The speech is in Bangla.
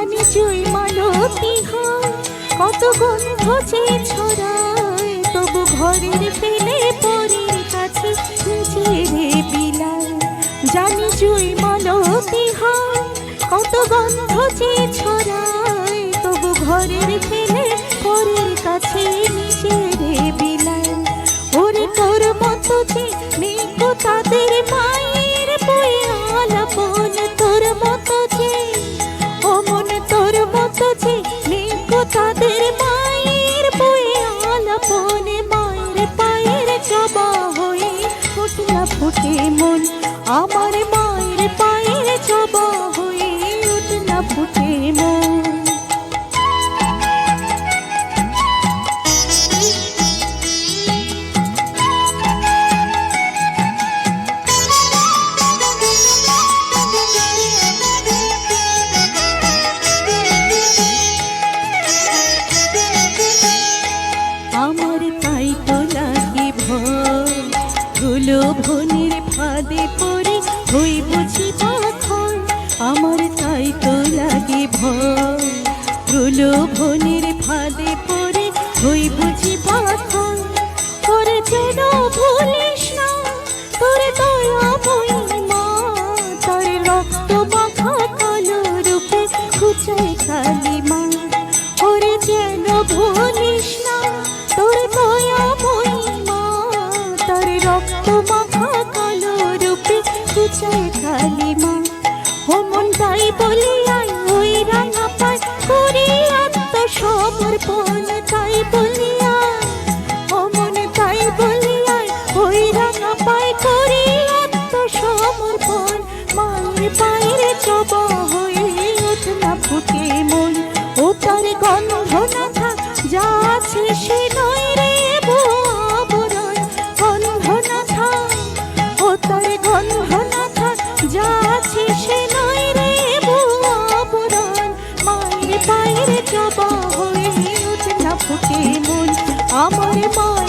জানি জুই মালতি হয় কত গন্ধ যে ছড়ায়, তবু ঘরের ফেলে পরের কাছে নিজের বিলায় জানি জুই মালতি হয় কত গন্ধ যে ছড়ায়, তবু ঘরের ফেলে পরের কাছে নিজের বিলায় ওরে তোর মতো যে গো তাদের মায়ের তাদের মায়ের বয়ে আলাপনে মায়ের পায়ের জবা হয়ে ফুটলা ফুটে মন। আমার মায়ের হই বুঝি পাথর আমার তাই তো লাগে ভয়। হলো say পারে পা